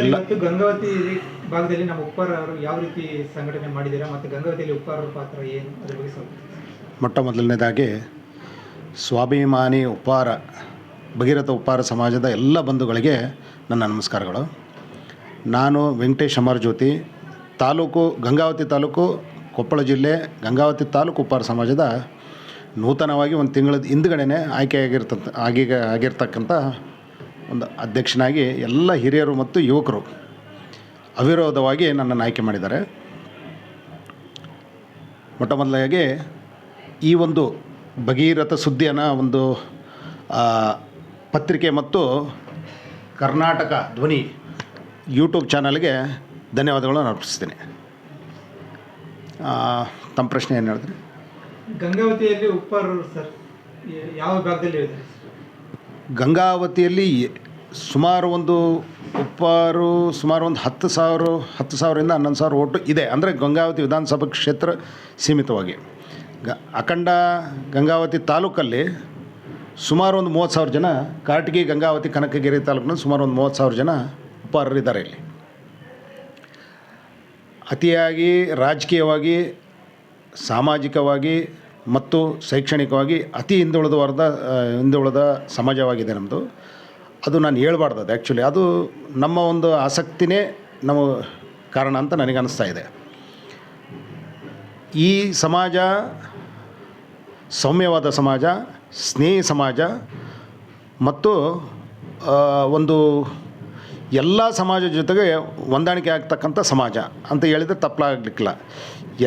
ಎಲ್ಲ ಗಂಗಾವತಿ ಭಾಗದಲ್ಲಿ ನಮ್ಮ ಉಪ್ಪಾರ ಅವರು ಯಾವ ರೀತಿ ಸಂಘಟನೆ ಮಾಡಿದ್ದೀರಾ? ಮತ್ತು ಗಂಗಾವತಿಯಲ್ಲಿ ಉಪ್ಪಾರ ಪಾತ್ರ ಏನು? ಅದ್ರ ಬಗ್ಗೆ ಸ್ವಲ್ಪ ಮೊಟ್ಟ ಮೊದಲನೇದಾಗಿ ಸ್ವಾಭಿಮಾನಿ ಉಪ್ಪಾರ ಭಗೀರಥ ಉಪ್ಪಾರ ಸಮಾಜದ ಎಲ್ಲ ಬಂಧುಗಳಿಗೆ ನನ್ನ ನಮಸ್ಕಾರಗಳು. ನಾನು ವೆಂಕಟೇಶ್ ಅಮರ್ ಜ್ಯೋತಿ ತಾಲೂಕು ಗಂಗಾವತಿ ತಾಲೂಕು ಕೊಪ್ಪಳ ಜಿಲ್ಲೆ ಗಂಗಾವತಿ ತಾಲೂಕು ಉಪ್ಪಾರ ಸಮಾಜದ ನೂತನವಾಗಿ ಒಂದು ತಿಂಗಳ ಹಿಂದ್ಗಡೆನೆ ಆಯ್ಕೆಯಾಗಿರ್ತಂಥ ಆಗಿ ಆಗಿರ್ತಕ್ಕಂಥ ಒಂದು ಅಧ್ಯಕ್ಷನಾಗಿ ಎಲ್ಲ ಹಿರಿಯರು ಮತ್ತು ಯುವಕರು ಅವಿರೋಧವಾಗಿ ನನ್ನನ್ನು ಆಯ್ಕೆ ಮಾಡಿದ್ದಾರೆ. ಮೊಟ್ಟ ಮೊದಲಾಗಿ ಈ ಒಂದು ಭಗೀರಥ ಸುದ್ದಿಯನ್ನು ಒಂದು ಪತ್ರಿಕೆ ಮತ್ತು ಕರ್ನಾಟಕ ಧ್ವನಿ ಯೂಟ್ಯೂಬ್ ಚಾನಲ್ಗೆ ಧನ್ಯವಾದಗಳನ್ನು ಅರ್ಪಿಸ್ತೀನಿ. ತಮ್ಮ ಪ್ರಶ್ನೆ ಏನು ಹೇಳಿದ್ರಿ ಗಂಗಾವತಿಯಲ್ಲಿ ಉಪ್ಪಾರರು ಸರ್ ಯಾವ ಭಾಗದಲ್ಲಿ ಗಂಗಾವತಿಯಲ್ಲಿ ಸುಮಾರು ಒಂದು ಉಪ್ಪಾರು, ಸುಮಾರು ಒಂದು ಹತ್ತು ಸಾವಿರ, ಹತ್ತು ಸಾವಿರದಿಂದ ಹನ್ನೊಂದು ಸಾವಿರ ಓಟು ಇದೆ. ಅಂದರೆ ಗಂಗಾವತಿ ವಿಧಾನಸಭಾ ಕ್ಷೇತ್ರ ಸೀಮಿತವಾಗಿ. ಗ, ಅಖಂಡ ಗಂಗಾವತಿ ತಾಲೂಕಲ್ಲಿ ಸುಮಾರು ಒಂದು ಮೂವತ್ತು ಸಾವಿರ ಜನ ಕಾಟಗಿ ಗಂಗಾವತಿ ಕನಕಗಿರಿ ತಾಲೂಕಿನಲ್ಲಿ ಸುಮಾರು ಒಂದು ಮೂವತ್ತು ಸಾವಿರ ಜನ ಉಪ್ಪಾರರಿದ್ದಾರೆ ಇಲ್ಲಿ. ಅತಿಯಾಗಿ ರಾಜಕೀಯವಾಗಿ, ಸಾಮಾಜಿಕವಾಗಿ ಮತ್ತು ಶೈಕ್ಷಣಿಕವಾಗಿ ಅತಿ ಹಿಂದುಳಿದ ವರ್ಗ ಹಿಂದುಳಿದ ಸಮಾಜವಾಗಿದೆ ನಮ್ಮದು ಅದು ನಾನು ಹೇಳ್ಬಾರ್ದು ಅದು ಆ್ಯಕ್ಚುಲಿ ಅದು ನಮ್ಮ ಒಂದು ಆಸಕ್ತಿನೇ ನಮ್ಮ ಕಾರಣ ಅಂತ ನನಗೆ ಅನ್ನಿಸ್ತಾ ಇದೆ. ಈ ಸಮಾಜ, ಸೌಮ್ಯವಾದ ಸಮಾಜ, ಸ್ನೇಹಿ ಸಮಾಜ ಮತ್ತು ಒಂದು ಎಲ್ಲ ಸಮಾಜ ಜೊತೆಗೆ ಹೊಂದಾಣಿಕೆ ಆಗ್ತಕ್ಕಂಥ ಸಮಾಜ ಅಂತ ಹೇಳಿದರೆ ತಪ್ಪಲಾಗಲಿಕ್ಕಿಲ್ಲ.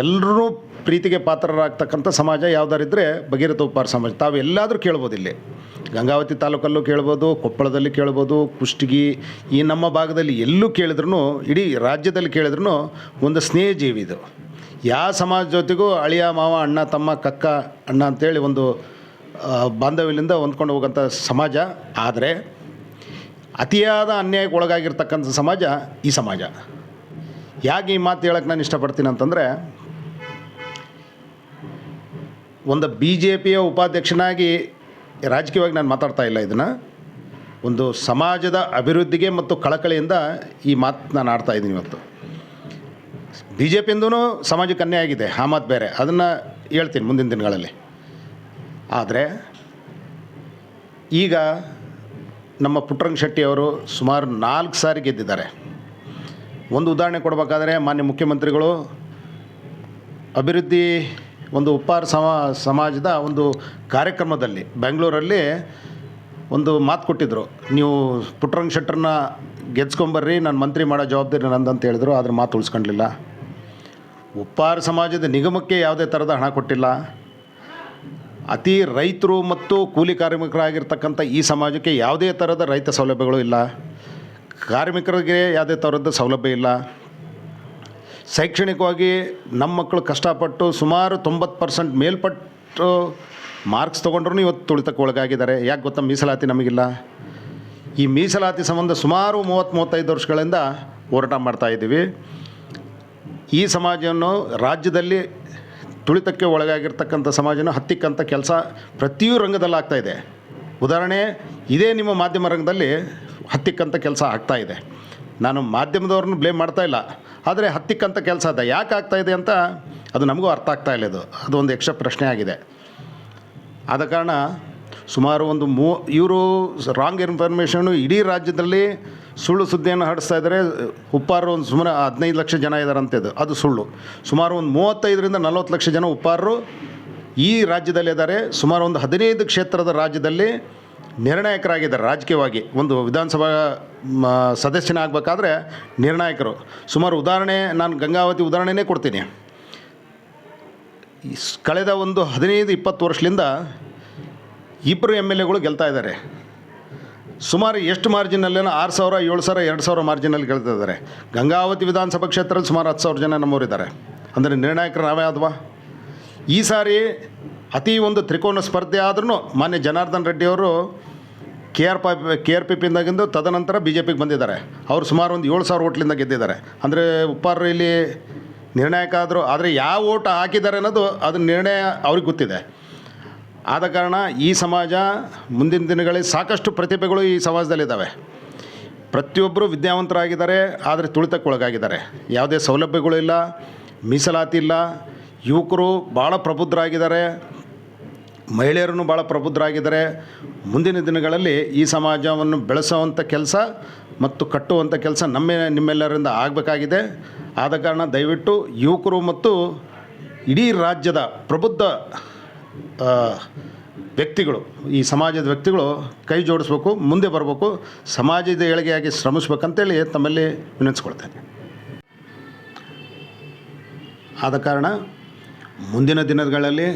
ಎಲ್ಲರೂ ಪ್ರೀತಿಗೆ ಪಾತ್ರರಾಗ್ತಕ್ಕಂಥ ಸಮಾಜ ಯಾವ್ದಾರಿದ್ದರೆ ಭಗೀರಥ ಉಪ್ಪಾರ ಸಮಾಜ. ತಾವು ಎಲ್ಲಾದರೂ ಕೇಳ್ಬೋದು ಇಲ್ಲಿ. ಗಂಗಾವತಿ ತಾಲೂಕಲ್ಲೂ ಕೇಳ್ಬೋದು, ಕೊಪ್ಪಳದಲ್ಲಿ ಕೇಳ್ಬೋದು, ಕುಷ್ಟಗಿ, ಈ ನಮ್ಮ ಭಾಗದಲ್ಲಿ ಎಲ್ಲೂ ಕೇಳಿದ್ರೂ ಇಡೀ ರಾಜ್ಯದಲ್ಲಿ ಕೇಳಿದ್ರೂ ಒಂದು ಸ್ನೇಹ ಜೀವಿ ಇದು ಯಾವ ಸಮಾಜ ಜೊತೆಗೂ ಅಳಿಯ ಮಾವ, ಅಣ್ಣ, ತಮ್ಮ, ಕಕ್ಕ, ಅಣ್ಣ ಅಂತೇಳಿ ಒಂದು ಬಾಂಧವ್ಯದಿಂದ ಹೊಂದ್ಕೊಂಡು ಹೋಗೋಂಥ ಸಮಾಜ. ಆದರೆ ಅತಿಯಾದ ಅನ್ಯಾಯಕ್ಕೆ ಒಳಗಾಗಿರ್ತಕ್ಕಂಥ ಸಮಾಜ ಈ ಸಮಾಜ. ಯಾಕೆ ಈ ಮಾತು ಹೇಳಕ್ಕೆ ನಾನು ಇಷ್ಟಪಡ್ತೀನಿ ಅಂತಂದರೆ, ಒಂದು ಬಿ ಜೆ ಪಿಯ ಉಪಾಧ್ಯಕ್ಷನಾಗಿ ರಾಜಕೀಯವಾಗಿ ನಾನು ಮಾತಾಡ್ತಾ ಇಲ್ಲ ಇದನ್ನು. ಒಂದು ಸಮಾಜದ ಅಭಿವೃದ್ಧಿಗೆ ಮತ್ತು ಕಳಕಳಿಯಿಂದ ಈ ಮಾತು ನಾನು ಆಡ್ತಾ ಇದ್ದೀನಿ ಇವತ್ತು. ಬಿ ಜೆ ಪಿಯಿಂದೂ ಸಮಾಜಕ್ಕೆ ಅನ್ಯಾಯ ಆಗಿದೆ, ಆ ಮಾತು ಬೇರೆ. ಅದನ್ನು ಹೇಳ್ತೀನಿ ಮುಂದಿನ ದಿನಗಳಲ್ಲಿ. ಆದರೆ, ಈಗ ನಮ್ಮ ಪುಟ್ಟರಂಗ ಶೆಟ್ಟಿಯವರು ಸುಮಾರು ನಾಲ್ಕು ಸಾರಿ ಗೆದ್ದಿದ್ದಾರೆ. ಒಂದು ಉದಾಹರಣೆ ಕೊಡಬೇಕಾದ್ರೆ ಮಾನ್ಯ ಮುಖ್ಯಮಂತ್ರಿಗಳು, ಅಭಿವೃದ್ಧಿ ಒಂದು ಉಪ್ಪಾರ ಸಮ, ಸಮಾಜದ ಒಂದು ಕಾರ್ಯಕ್ರಮದಲ್ಲಿ ಬೆಂಗಳೂರಲ್ಲಿ ಒಂದು ಮಾತು ಕೊಟ್ಟಿದ್ದರು ನೀವು ಪುಟ್ಟರಂಗ ಶೆಟ್ಟರನ್ನ ಗೆದ್ಸ್ಕೊಂಬರ್ರಿ, ನಾನು ಮಂತ್ರಿ ಮಾಡೋ ಜವಾಬ್ದಾರಿ ನಂದು ಅಂತ ಹೇಳಿದ್ರು, ಆದರೆ ಮಾತು ಉಳಿಸ್ಕೊಂಡಿಲ್ಲ. ಉಪ್ಪಾರ ಸಮಾಜದ ನಿಗಮಕ್ಕೆ ಯಾವುದೇ ಥರದ ಹಣ ಕೊಟ್ಟಿಲ್ಲ. ಅತಿ ರೈತರು ಮತ್ತು ಕೂಲಿ ಕಾರ್ಮಿಕರಾಗಿರ್ತಕ್ಕಂಥ ಈ ಸಮಾಜಕ್ಕೆ ಯಾವುದೇ ಥರದ ರೈತ ಸೌಲಭ್ಯಗಳು ಇಲ್ಲ. ಕಾರ್ಮಿಕರಿಗೆ ಯಾವುದೇ ಥರದ ಸೌಲಭ್ಯ ಇಲ್ಲ. ಶೈಕ್ಷಣಿಕವಾಗಿ ನಮ್ಮ ಮಕ್ಕಳು ಕಷ್ಟಪಟ್ಟು ಸುಮಾರು ತೊಂಬತ್ತು ಪರ್ಸೆಂಟ್ ಮೇಲ್ಪಟ್ಟು ಮಾರ್ಕ್ಸ್ ತೊಗೊಂಡ್ರೂ ಇವತ್ತು ತುಳಿತಕ್ಕೆ ಒಳಗಾಗಿದ್ದಾರೆ. ಯಾಕೆ ಗೊತ್ತಾ? ಮೀಸಲಾತಿ ನಮಗಿಲ್ಲ. ಈ ಮೀಸಲಾತಿ ಸಂಬಂಧ ಸುಮಾರು ಮೂವತ್ತು ಮೂವತ್ತೈದು ವರ್ಷಗಳಿಂದ ಹೋರಾಟ ಮಾಡ್ತಾಯಿದ್ದೀವಿ ಈ ಸಮಾಜವನ್ನು ರಾಜ್ಯದಲ್ಲಿ ತುಳಿತಕ್ಕೆ ಒಳಗಾಗಿರ್ತಕ್ಕಂಥ ಸಮಾಜನ ಹತ್ತಿಕ್ಕಂಥ ಕೆಲಸ ಪ್ರತಿಯೂ ರಂಗದಲ್ಲಿ ಆಗ್ತಾ ಇದೆ. ಉದಾಹರಣೆ, ಇದೇ ನಿಮ್ಮ ಮಾಧ್ಯಮ ರಂಗದಲ್ಲಿ ಹತ್ತಿಕ್ಕಂಥ ಕೆಲಸ ಆಗ್ತಾ ಇದೆ. ನಾನು ಮಾಧ್ಯಮದವ್ರನ್ನ ಬ್ಲೇಮ್ ಮಾಡ್ತಾ ಇಲ್ಲ. ಆದರೆ ಹತ್ತಿಕ್ಕಂಥ ಕೆಲಸ ಅದ. ಯಾಕೆ ಆಗ್ತಾ ಇದೆ ಅಂತ ಅದು ನಮಗೂ ಅರ್ಥ ಆಗ್ತಾ ಇಲ್ಲ ಅದು ಅದು ಒಂದು ಯಕ್ಷ ಪ್ರಶ್ನೆ ಆಗಿದೆ ಆದ ಕಾರಣ ಸುಮಾರು ಒಂದು ಮೂ, ಇವರು ರಾಂಗ್ ಇನ್ಫಾರ್ಮೇಷನು ಇಡೀ ರಾಜ್ಯದಲ್ಲಿ ಸುಳ್ಳು ಸುದ್ದಿಯನ್ನು ಹರಡಿಸ್ತಾ ಇದ್ದಾರೆ ಉಪ್ಪಾರರು ಒಂದು ಸುಮಾರು ಹದಿನೈದು ಲಕ್ಷ ಜನ ಇದ್ದಾರೆ ಅಂತದ್ದು ಅದು ಸುಳ್ಳು. ಸುಮಾರು ಒಂದು ಮೂವತ್ತೈದರಿಂದ ನಲವತ್ತು ಲಕ್ಷ ಜನ ಉಪ್ಪಾರರು ಈ ರಾಜ್ಯದಲ್ಲಿ ಇದ್ದಾರೆ ಸುಮಾರು ಒಂದು ಹದಿನೈದು ಕ್ಷೇತ್ರದ ರಾಜ್ಯದಲ್ಲಿ ನಿರ್ಣಾಯಕರಾಗಿದ್ದಾರೆ ರಾಜಕೀಯವಾಗಿ. ಒಂದು ವಿಧಾನಸಭಾ ಸದಸ್ಯನಾಗಬೇಕಾದ್ರೆ ನಿರ್ಣಾಯಕರು. ಸುಮಾರು ಉದಾಹರಣೆ, ನಾನು ಗಂಗಾವತಿ ಉದಾಹರಣೆನೇ ಕೊಡ್ತೀನಿ. ಕಳೆದ ಒಂದು ಹದಿನೈದು ಇಪ್ಪತ್ತು ವರ್ಷದಿಂದ ಇಬ್ಬರು ಎಂ ಎಲ್ ಎಗಳು ಗೆಲ್ತಾ ಇದ್ದಾರೆ. ಸುಮಾರು ಎಷ್ಟು ಮಾರ್ಜಿನಲ್ಲೇನೋ ಆರು ಸಾವಿರ, ಏಳು ಸಾವಿರ, ಎರಡು ಸಾವಿರ ಮಾರ್ಜಿನಲ್ಲಿ ಗೆಲ್ತಾ ಇದ್ದಾರೆ ಗಂಗಾವತಿ ವಿಧಾನಸಭಾ ಕ್ಷೇತ್ರದಲ್ಲಿ ಸುಮಾರು ಹತ್ತು ಸಾವಿರ ಜನ ನಮ್ಮವರಿದ್ದಾರೆ ಅಂದರೆ ನಿರ್ಣಾಯಕರು ನಾವೇ ಆದ್ವಾ ಈ ಸಾರಿ ಅತಿ ಒಂದು ತ್ರಿಕೋನ ಸ್ಪರ್ಧೆ ಆದ್ರೂ ಮಾನ್ಯ Janardhan ರೆಡ್ಡಿಯವರು K R P, K R P ಪಿಂದಾಗಿಂದು ತದನಂತರ ಬಿ ಜೆ ಪಿಗೆ ಬಂದಿದ್ದಾರೆ. ಅವರು ಸುಮಾರು ಒಂದು ಏಳು ಸಾವಿರ ಓಟ್ಲಿಂದ ಗೆದ್ದಿದ್ದಾರೆ. ಅಂದರೆ ಉಪ್ಪಾರ ಇಲ್ಲಿ ನಿರ್ಣಾಯಕ ಆದರೂ, ಆದರೆ ಯಾವ ಓಟ್ ಹಾಕಿದ್ದಾರೆ ಅನ್ನೋದು ಅದು ನಿರ್ಣಯ ಅವ್ರಿಗೆ ಗೊತ್ತಿದೆ. ಆದ ಕಾರಣ ಈ ಸಮಾಜ ಮುಂದಿನ ದಿನಗಳಲ್ಲಿ ಸಾಕಷ್ಟು ಪ್ರತಿಭೆಗಳು ಈ ಸಮಾಜದಲ್ಲಿದ್ದಾವೆ. ಪ್ರತಿಯೊಬ್ಬರು ವಿದ್ಯಾವಂತರಾಗಿದ್ದಾರೆ, ಆದರೆ ತುಳಿತಕ್ಕೊಳಗಾಗಿದ್ದಾರೆ. ಯಾವುದೇ ಸೌಲಭ್ಯಗಳಿಲ್ಲ ಮೀಸಲಾತಿ ಇಲ್ಲ, ಯುವಕರು ಭಾಳ ಪ್ರಬುದ್ಧರಾಗಿದ್ದಾರೆ, ಮಹಿಳೆಯರನ್ನು ಭಾಳ ಪ್ರಬುದ್ಧರಾಗಿದ್ದಾರೆ. ಮುಂದಿನ ದಿನಗಳಲ್ಲಿ ಈ ಸಮಾಜವನ್ನು ಬೆಳೆಸುವಂಥ ಕೆಲಸ ಮತ್ತು ಕಟ್ಟುವಂಥ ಕೆಲಸ ನಮ್ಮ ನಿಮ್ಮೆಲ್ಲರಿಂದ ಆಗಬೇಕಾಗಿದೆ. ಆದ ಕಾರಣ ದಯವಿಟ್ಟು ಯುವಕರು ಮತ್ತು ಇಡೀ ರಾಜ್ಯದ ಪ್ರಬುದ್ಧ ವ್ಯಕ್ತಿಗಳು, ಈ ಸಮಾಜದ ವ್ಯಕ್ತಿಗಳು ಕೈ ಜೋಡಿಸ್ಬೇಕು, ಮುಂದೆ ಬರಬೇಕು, ಸಮಾಜದ ಏಳಿಗೆಯಾಗಿ ಶ್ರಮಿಸ್ಬೇಕಂತೇಳಿ ತಮ್ಮಲ್ಲಿ ವಿನಂತಿಸ್ಕೊಳ್ತೇನೆ. ಆದ ಕಾರಣ ಮುಂದಿನ ದಿನಗಳಲ್ಲಿ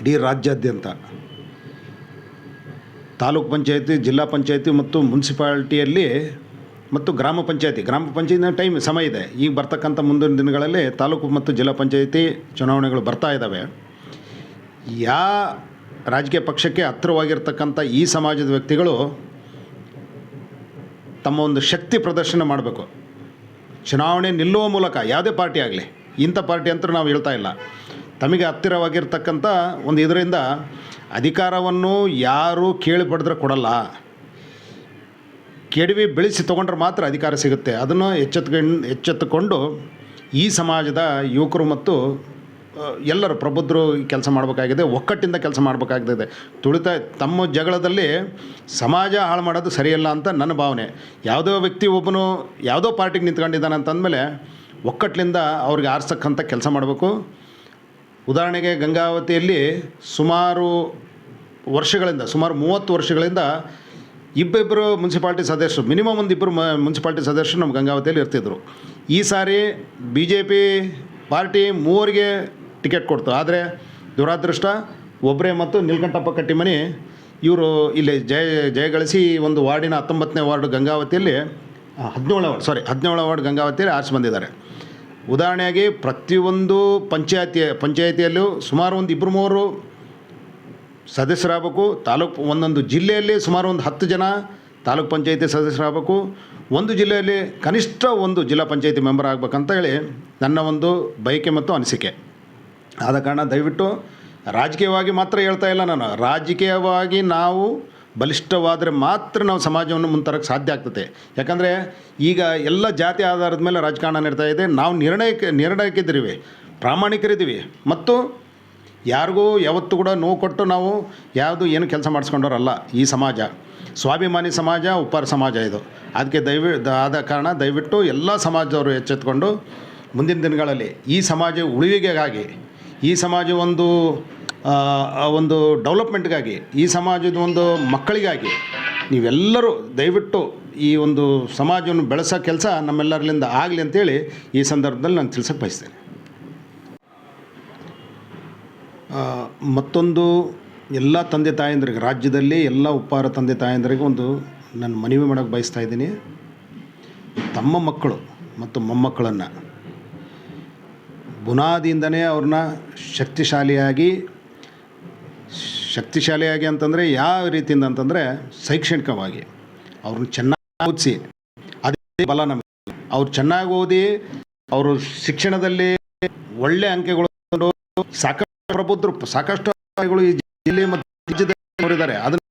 ಇಡೀ ರಾಜ್ಯಾದ್ಯಂತ ತಾಲೂಕು ಪಂಚಾಯತಿ, ಜಿಲ್ಲಾ ಪಂಚಾಯತಿ ಮತ್ತು ಮುನ್ಸಿಪಾಲ್ಟಿಯಲ್ಲಿ ಮತ್ತು ಗ್ರಾಮ ಪಂಚಾಯತಿ, ಗ್ರಾಮ ಪಂಚಾಯತಿನ ಟೈಮ್ ಸಮಯ ಇದೆ. ಈಗ ಬರ್ತಕ್ಕಂಥ ಮುಂದಿನ ದಿನಗಳಲ್ಲಿ ತಾಲೂಕು ಮತ್ತು ಜಿಲ್ಲಾ ಪಂಚಾಯತಿ ಚುನಾವಣೆಗಳು ಬರ್ತಾ ಇದ್ದಾವೆ. ಯಾ ರಾಜಕೀಯ ಪಕ್ಷಕ್ಕೆ ಹತ್ತಿರವಾಗಿರ್ತಕ್ಕಂಥ ಈ ಸಮಾಜದ ವ್ಯಕ್ತಿಗಳು ತಮ್ಮ ಒಂದು ಶಕ್ತಿ ಪ್ರದರ್ಶನ ಮಾಡಬೇಕು. ಚುನಾವಣೆ ನಿಲ್ಲುವ ಮೂಲಕ, ಯಾವುದೇ ಪಾರ್ಟಿ ಆಗಲಿ, ಇಂಥ ಪಾರ್ಟಿ ಅಂತ ನಾವು ಹೇಳ್ತಾ ಇಲ್ಲ. ತಮಗೆ ಹತ್ತಿರವಾಗಿರ್ತಕ್ಕಂಥ ಒಂದು ಇದರಿಂದ ಅಧಿಕಾರವನ್ನು ಯಾರೂ ಕೇಳಿ ಪಡೆದ್ರೆ ಕೊಡಲ್ಲ. ಕೆಡವಿ ಬೆಳೆಸಿ ತೊಗೊಂಡ್ರೆ ಮಾತ್ರ ಅಧಿಕಾರ ಸಿಗುತ್ತೆ. ಅದನ್ನು ಎಚ್ಚೆತ್ಕೊಂಡು, ಎಚ್ಚೆತ್ತುಕೊಂಡು ಈ ಸಮಾಜದ ಯುವಕರು ಮತ್ತು ಎಲ್ಲರೂ ಪ್ರಬುದ್ಧರು ಕೆಲಸ ಮಾಡಬೇಕಾಗಿದೆ, ಒಕ್ಕಟ್ಟಿಂದ ಕೆಲಸ ಮಾಡಬೇಕಾಗಿದೆ ತುಳಿತ ತಮ್ಮ ಜಗಳದಲ್ಲಿ ಸಮಾಜ ಹಾಳು ಮಾಡೋದು ಸರಿಯಲ್ಲ ಅಂತ ನನ್ನ ಭಾವನೆ. ಯಾವುದೋ ವ್ಯಕ್ತಿ ಒಬ್ಬನು ಯಾವುದೋ ಪಾರ್ಟಿಗೆ ನಿಂತ್ಕೊಂಡಿದ್ದಾನೆ ಅಂತಂದಮೇಲೆ ಒಕ್ಕಟ್ಟಿನಿಂದ ಅವ್ರಿಗೆ ಆರಿಸ್ತಕ್ಕಂಥ ಕೆಲಸ ಮಾಡಬೇಕು. ಉದಾಹರಣೆಗೆ ಗಂಗಾವತಿಯಲ್ಲಿ ಸುಮಾರು ವರ್ಷಗಳಿಂದ, ಸುಮಾರು ಮೂವತ್ತು ವರ್ಷಗಳಿಂದ ಇಬ್ಬಿಬ್ಬರು ಮುನ್ಸಿಪಾಲ್ಟಿ ಸದಸ್ಯರು, ಮಿನಿಮಮ್ ಒಂದು ಇಬ್ಬರು ಮುನ್ಸಿಪಾಲ್ಟಿ ಸದಸ್ಯರು ನಮ್ಮ ಗಂಗಾವತಿಯಲ್ಲಿ ಇರ್ತಿದ್ರು. ಈ ಸಾರಿ ಬಿ ಜೆ ಪಿ ಪಾರ್ಟಿ ಮೂವರಿಗೆ ಟಿಕೆಟ್ ಕೊಡ್ತು. ಆದರೆ ದುರಾದೃಷ್ಟ ಒಬ್ಬರೇ ಮತ್ತು ನೀಲ್ಕಂಠಪ್ಪ ಕಟ್ಟಿಮನಿ, ಇವರು ಇಲ್ಲಿ ಜಯ ಜಯಗಳಿಸಿ ಒಂದು ವಾರ್ಡಿನ ಹತ್ತೊಂಬತ್ತನೇ ವಾರ್ಡ್ ಗಂಗಾವತಿಯಲ್ಲಿ ಹದಿನೇಳನೇ ವಾರ್ಡ್ ಸಾರಿ ಹದಿನೇಳನೇ ವಾರ್ಡ್ ಗಂಗಾವತಿಯಲ್ಲಿ ಆರಿಸಿ ಬಂದಿದ್ದಾರೆ. ಉದಾಹರಣೆಯಾಗಿ ಪ್ರತಿಯೊಂದು ಪಂಚಾಯತಿ, ಪಂಚಾಯತಿಯಲ್ಲೂ ಸುಮಾರು ಒಂದು ಇಬ್ಬರು ಮೂವರು ಸದಸ್ಯರಾಗಬೇಕು. ತಾಲೂಕು ಒಂದೊಂದು ಜಿಲ್ಲೆಯಲ್ಲಿ ಸುಮಾರು ಒಂದು ಹತ್ತು ಜನ ತಾಲೂಕು ಪಂಚಾಯತಿ ಸದಸ್ಯರಾಗಬೇಕು. ಒಂದು ಜಿಲ್ಲೆಯಲ್ಲಿ ಕನಿಷ್ಠ ಒಂದು ಜಿಲ್ಲಾ ಪಂಚಾಯತಿ ಮೆಂಬರ್ ಆಗಬೇಕಂತ ಹೇಳಿ ನನ್ನ ಒಂದು ಬಯಕೆ ಮತ್ತು ಅನಿಸಿಕೆ. ಆದ ಕಾರಣ ದಯವಿಟ್ಟು ರಾಜಕೀಯವಾಗಿ ಮಾತ್ರ ಹೇಳ್ತಾ ಇಲ್ಲ ನಾನು. ರಾಜಕೀಯವಾಗಿ ನಾವು ಬಲಿಷ್ಠವಾದರೆ ಮಾತ್ರ ನಾವು ಸಮಾಜವನ್ನು ಮುಂತರಕ್ಕೆ ಸಾಧ್ಯ ಆಗ್ತದೆ. ಯಾಕಂದರೆ ಈಗ ಎಲ್ಲ ಜಾತಿ ಆಧಾರದ ಮೇಲೆ ರಾಜಕಾರಣ ನಡೀತಾ ಇದೆ. ನಾವು ನಿರ್ಣಯಕ್ಕೆ ನಿರ್ಣಯಕ್ಕಿದ್ದೀವಿ ಪ್ರಾಮಾಣಿಕರಿದ್ದೀವಿ. ಮತ್ತು ಯಾರಿಗೂ ಯಾವತ್ತೂ ಕೂಡ ನೋವು ಕೊಟ್ಟು ನಾವು ಯಾವುದು ಏನು ಕೆಲಸ ಮಾಡಿಸ್ಕೊಂಡವ್ರಲ್ಲ ಈ ಸಮಾಜ. ಸ್ವಾಭಿಮಾನಿ ಸಮಾಜ, ಉಪ್ಪಾರ ಸಮಾಜ ಇದು. ಅದಕ್ಕೆ ದಯವಿ ಆದ ಕಾರಣ ದಯವಿಟ್ಟು ಎಲ್ಲ ಸಮಾಜದವರು ಎಚ್ಚೆತ್ಕೊಂಡು ಮುಂದಿನ ದಿನಗಳಲ್ಲಿ ಈ ಸಮಾಜ ಉಳಿವಿಗೆಗಾಗಿ ಈ ಸಮಾಜ ಒಂದು ಒಂದು ಡೆವಲಪ್ಮೆಂಟ್ಗಾಗಿ, ಈ ಸಮಾಜದ ಒಂದು ಮಕ್ಕಳಿಗಾಗಿ ನೀವೆಲ್ಲರೂ ದಯವಿಟ್ಟು ಈ ಒಂದು ಸಮಾಜವನ್ನು ಬೆಳೆಸೋ ಕೆಲಸ ನಮ್ಮೆಲ್ಲರಲ್ಲಿಂದ ಆಗಲಿ ಅಂತೇಳಿ ಈ ಸಂದರ್ಭದಲ್ಲಿ ನಾನು ತಿಳ್ಸಕ್ಕೆ ಬಯಸ್ತೇನೆ. ಮತ್ತೊಂದು ಎಲ್ಲ ತಂದೆ ತಾಯಂದ್ರಿಗೆ, ರಾಜ್ಯದಲ್ಲಿ ಎಲ್ಲ ಉಪ್ಪಾರ ತಂದೆ ತಾಯಂದ್ರಿಗೆ ಒಂದು ನಾನು ಮನವಿ ಮಾಡೋಕ್ಕೆ ಬಯಸ್ತಾ ಇದ್ದೀನಿ. ತಮ್ಮ ಮಕ್ಕಳು ಮತ್ತು ಮೊಮ್ಮಕ್ಕಳನ್ನು ಬುನಾದಿಯಿಂದನೇ ಅವ್ರನ್ನ ಶಕ್ತಿಶಾಲಿಯಾಗಿ ಶಕ್ತಿಶಾಲಿಯಾಗಿ ಅಂತಂದರೆ ಯಾವ ರೀತಿಯಿಂದ ಅಂತಂದರೆ ಶೈಕ್ಷಣಿಕವಾಗಿ. ಅವ್ರನ್ನ ಚೆನ್ನಾಗಿ ಓದಿಸಿ. ಅದೇ ಬಲ ನಮಗೆ. ಅವ್ರು ಚೆನ್ನಾಗಿ ಓದಿ, ಅವರು ಶಿಕ್ಷಣದಲ್ಲಿ ಒಳ್ಳೆ ಅಂಕೆಗಳು ಸಾಕಷ್ಟು ಪ್ರಬುದ್ಧರು, ಸಾಕಷ್ಟು ಈ ಜಿಲ್ಲೆ ಮತ್ತು ರಾಜ್ಯದಲ್ಲಿ ಅವರಿದ್ದಾರೆ. ಅದನ್ನು